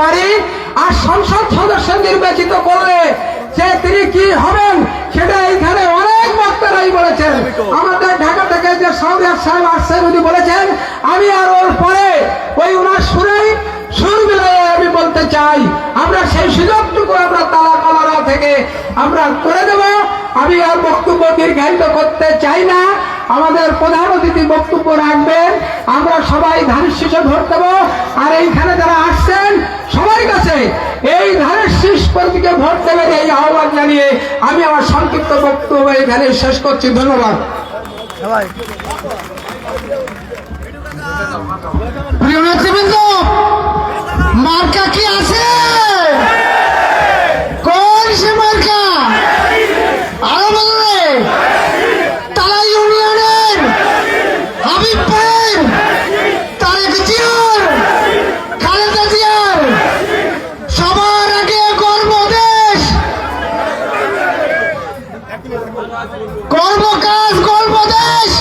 পারি আর সংসদ সদস্য নির্বাচিত করলে যে তিনি কি হবেন সেটা এইখানে অনেক বক্তারাই বলেছেন। আমাদের ঢাকা থেকে যে সৌরভ সাহেব আসছেন, উনি বলেছেন, আমি আর ওর পরে ওই ওনার সুরেই সুর মিলাই আমি বলতে চাই। আমরা সেই সুযোগটুকু আমরা তালা কলারা থেকে আমরা করে দেব। আমি আর বক্তব্য দীর্ঘায়িত করতে চাই না। আমাদের প্রধান অতিথি বক্তব্য রাখবেন। আমরা সবাই ধানের শীষে ভোট দেব। আর এইখানে যারা কাছে এই শেষ প্রতিকে ভোট দেবেন এই আহ্বান জানিয়ে আমি আমার সংক্ষিপ্ত বক্তব্য এখানে শেষ করছি। ধন্যবাদ। প্রিয় নেতৃবৃন্দ, মার্কা কি আছে কোন সে মার্কা আরও বললে তালা ইউনিয়নের হাবিব ভাইয়ের তারেক জিয়ার খালেদা জিয়ার সবার আগে গর্ব দেশ গর্ব কাজ গর্ব দেশ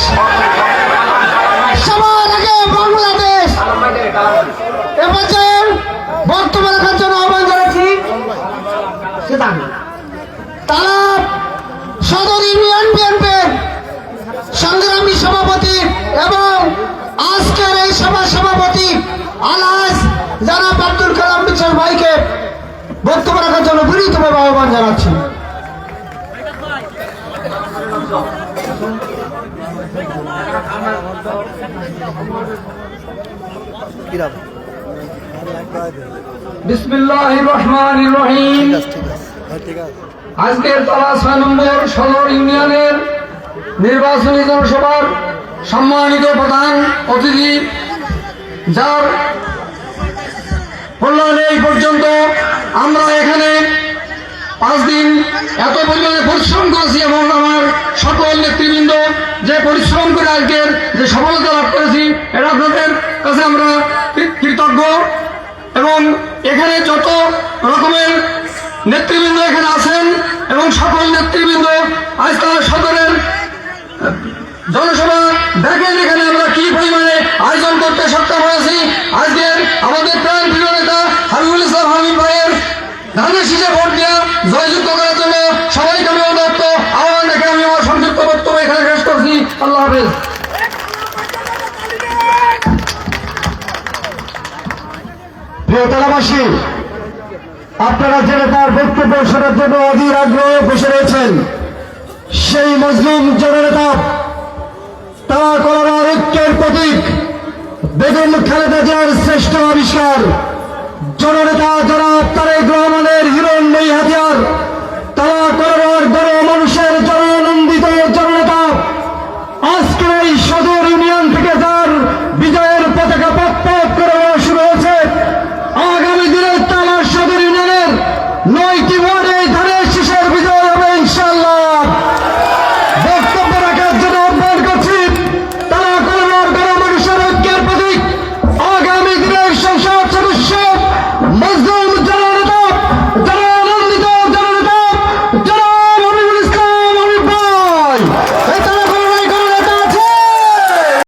সবার আগে বাংলাদেশ এবছর বক্তব্য রাখার জন্য আহ্বান জানাচ্ছি সেদান তারা সদর ইউনিয়ন বিএনপির সংগ্রামী সভাপতি এবং আজকের এই সভার সভাপতি আলাস জনাব আব্দুল কালাম বিচার ভাইকে বক্তব্য রাখার জন্য বিনীতভাবে আহ্বান জানাচ্ছি। বিসমিল্লাহ রহমান রহিম। আজকের তলা ছয় নম্বর সদর ইউনিয়নের নির্বাচনী জনসভার সম্মানিত প্রধান অতিথি যার কল্যাণে এই পর্যন্ত আমরা এখানে পাঁচ দিন এত পরিমাণে পরিশ্রম করেছি এবং আমার সকল নেতৃবৃন্দ যে পরিশ্রম করে আজকের যে সফলতা লাভ করেছি এটা আপনাদের কাছে আমরা কৃতজ্ঞ। এবং এখানে যত রকমের নেতৃবৃন্দ এখানে আছেন প্রিয় আপনারা জেনে তার বক্তব্য শোনার জন্য অধীর আগ্রহ বসে রয়েছেন। সেই মজলুম জননেতা, তারা করার ঐক্যের প্রতীক, বেগম খালেদা জিয়ার শ্রেষ্ঠ আবিষ্কার। জননেতা যারা তারেক রহমানের নেই হাতিয়ার